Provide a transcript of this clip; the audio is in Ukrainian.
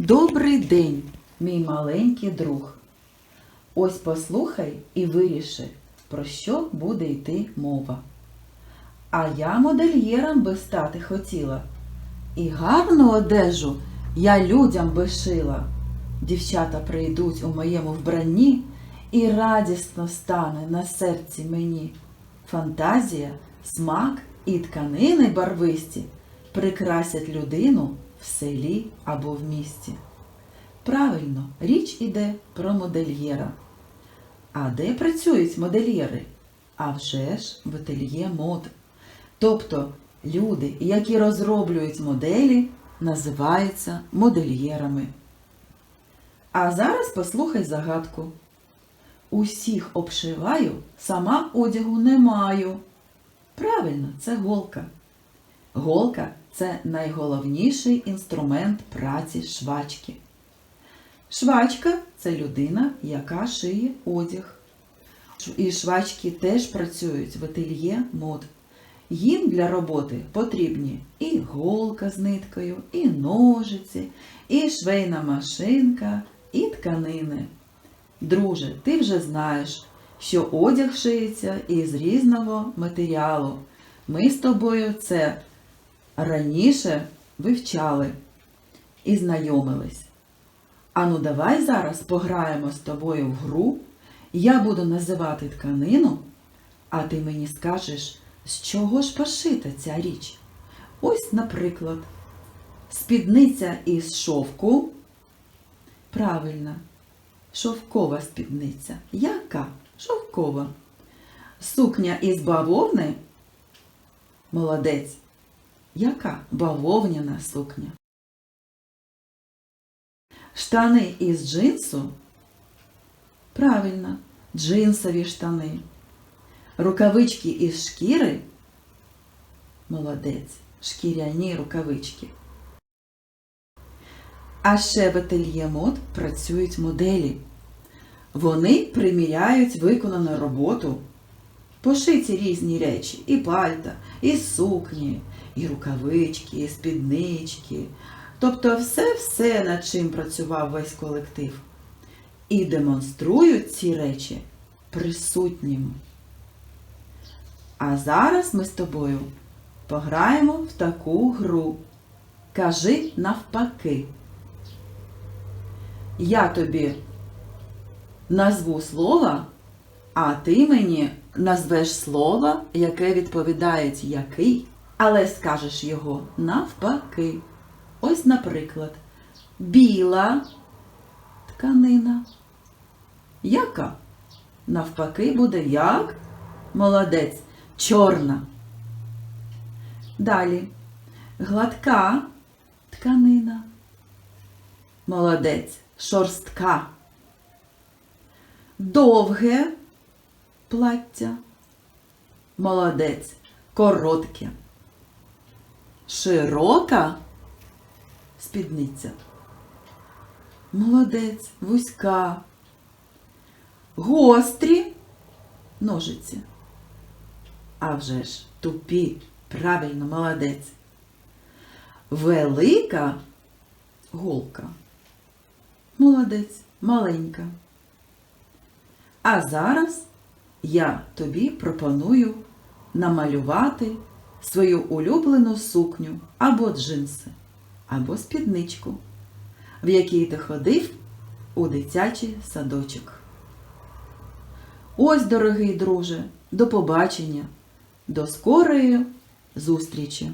Добрий день, мій маленький друг. Ось послухай і виріши, про що буде йти мова. А я модельєром би стати хотіла. І гарну одежу я людям би шила. Дівчата прийдуть у моєму вбранні, і радісно стане на серці мені. Фантазія, смак і тканини барвисті прикрасять людину в селі або в місті. Правильно, річ іде про модельєра. А де працюють модельєри? А вже ж в ательє мод. Тобто люди, які розроблюють моделі, називаються модельєрами. А зараз послухай загадку. Усіх обшиваю, сама одягу не маю. Правильно, це голка. Голка це найголовніший інструмент праці швачки. Швачка це людина, яка шиє одяг. І швачки теж працюють в ательє мод. Їм для роботи потрібні і голка з ниткою, і ножиці, і швейна машинка, і тканини. Друже, ти вже знаєш, що одяг шиється із різного матеріалу. Ми з тобою це раніше вивчали і знайомились. Ану, давай зараз пограємо з тобою в гру. Я буду називати тканину, а ти мені скажеш, з чого ж пошита ця річ. Ось, наприклад, спідниця із шовку. Правильно, шовкова спідниця. Яка? Шовкова. Сукня із бавовни. Молодець. Яка бавовняна сукня? Штани із джинсу? Правильно, джинсові штани. Рукавички із шкіри? Молодець, шкіряні рукавички. А ще в ательє мод працюють моделі. Вони приміряють виконану роботу. Пошиті різні речі, і пальта, і сукні, і рукавички, і спіднички. Тобто все-все, над чим працював весь колектив. І демонструють ці речі присутнім. А зараз ми з тобою пограємо в таку гру. Кажи навпаки. Я тобі назву слова, а ти мені назвеш слово, яке відповідає який, але скажеш його навпаки. Ось, наприклад, біла тканина. Яка? Навпаки буде як? Молодець, чорна. Далі. Гладка тканина. Молодець, шорстка. Довге плаття. Молодець, коротке. Широка спідниця. Молодець, вузька. Гострі ножиці. А вже ж тупі, правильно, молодець. Велика голка. Молодець, маленька. А зараз я тобі пропоную намалювати свою улюблену сукню або джинси, або спідничку, в якій ти ходив у дитячий садочок. Ось, дорогий друже, до побачення, до скорої зустрічі!